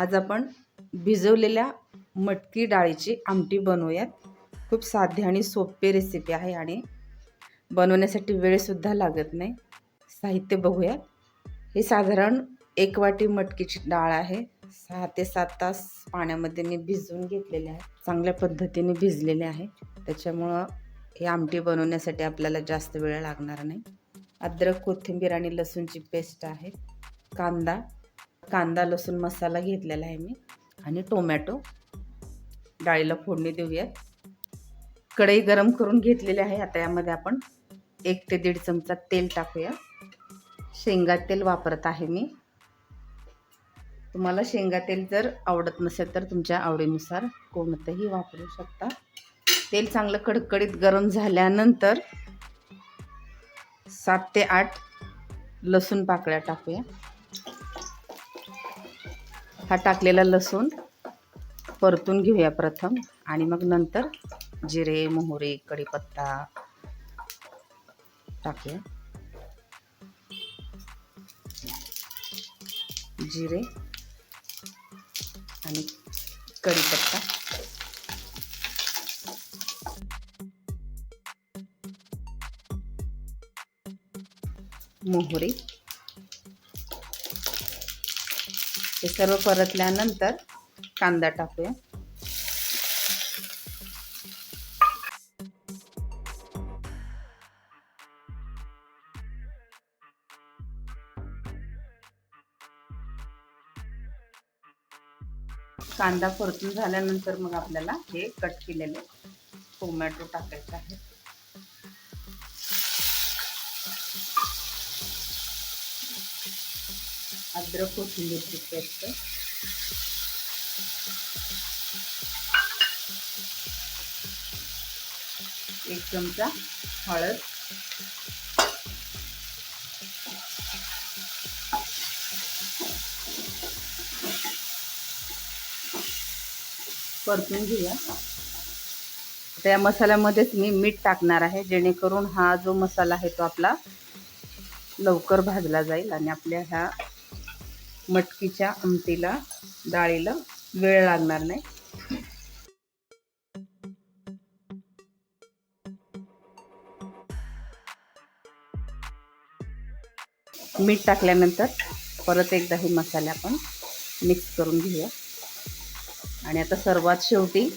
आज आपण भिजवलेल्या मटकी डाळीची आमटी बनवूयात. खूप साधी आणि सोपी रेसिपी आहे आणि बनवण्यासाठी वेळसुद्धा लागत नाही. साहित्य बघूयात. हे साधारण एक वाटी मटकीची डाळ आहे. सहा ते सात तास पाण्यामध्ये मी भिजवून घेतलेले आहे. चांगल्या पद्धतीने भिजलेले आहे. त्याच्यामुळं हे आमटी बनवण्यासाठी आपल्याला जास्त वेळ लागणार नाही. अद्रक कोथिंबीर आणि लसूणची पेस्ट आहे. कांदा कांदा लसूण मसाला घेतलेला आहे मी आणि टोमॅटो. डाळीला फोडणी देऊयात. कढई गरम करून घेतलेली आहे. आता यामध्ये आपण एक ते दीड चमचा तेल टाकूया. शेंगा तेल वापरत आहे मी. तुम्हाला शेंगा तेल जर आवडत नसेल तर तुमच्या आवडीनुसार कोणतंही वापरू शकता. तेल चांगलं कडकडीत गरम झाल्यानंतर सात ते आठ लसूण पाकळ्या टाकूया. हा टाकलेला लसूण परतून घेऊया प्रथम. आणि मग नंतर जिरे मोहरी कढीपत्ता टाकूया. जिरे आणि कढीपत्ता. मोहरी. हे सर्व परतल्यानंतर कांदा टाकूया. कांदा परतून झाल्यानंतर मग आपल्याला हे कट केलेले टोमॅटो टाकायचे आहे अद्रक कोथिंबीरची पेस्ट एक चमचा हळद. परतून घेऊया. त्या मसाल्यामध्येच मी मीठ टाकणार आहे जेणेकरून हा जो मसाला आहे तो आपला लवकर भाजला जाईल आणि आपल्या ह्या मटकीच्या आमटीला डाळीला वेळ लागणार नाही. मीठ टाकल्यानंतर परत एकदा हे मसाले आपण मिक्स करून घेऊया. आणि आता सर्वात शेवटी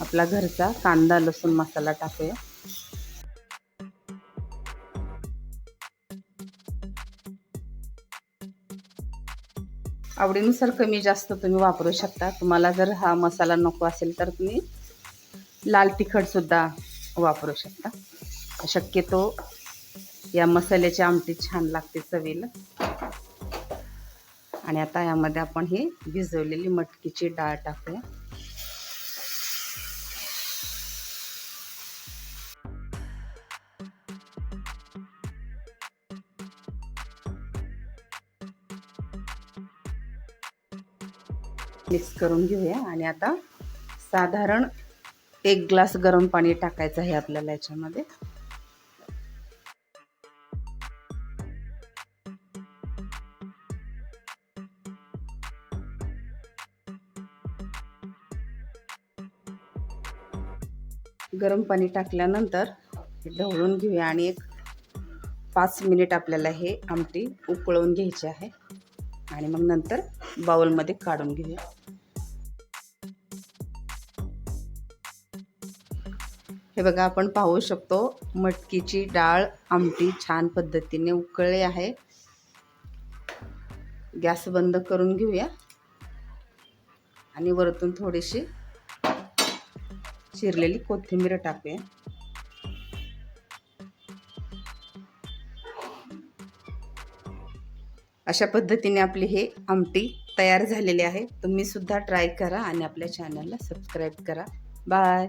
आपला घरचा कांदा लसूण मसाला टाकूया. आवडीनुसार कमी जास्त तुम्ही वापरू शकता. तुम्हाला जर हा मसाला नको असेल तर तुम्ही लाल तिखटसुद्धा वापरू शकता. शक्यतो या मसाल्याची आमटी छान लागते चवीला. आणि आता यामध्ये आपण ही भिजवलेली मटकीची डाळ टाकूया. मिक्स करून घेऊया आणि आता साधारण एक ग्लास गरम पाणी टाकायचं आहे आपल्याला याच्यामध्ये. गरम पाणी टाकल्यानंतर ढवळून घेऊया आणि एक पाच मिनिट आपल्याला हे आमटी उकळवून घ्यायची आहे. आणि मग नंतर बाउलमध्ये काढून घेऊया. हे बघा आपण पाहू शकतो मटकीची डाळ आमटी छान पद्धतीने उकळली आहे. गॅस बंद करून घेऊया. आणि वरतून थोडीशी चिरलेली कोथिंबीर टाकूया. अशा पद्धतीने आपली हे आमटी तयार झालेली आहे. तुम्ही सुद्धा ट्राय करा आणि आपल्या चॅनलला सबस्क्राईब करा. बाय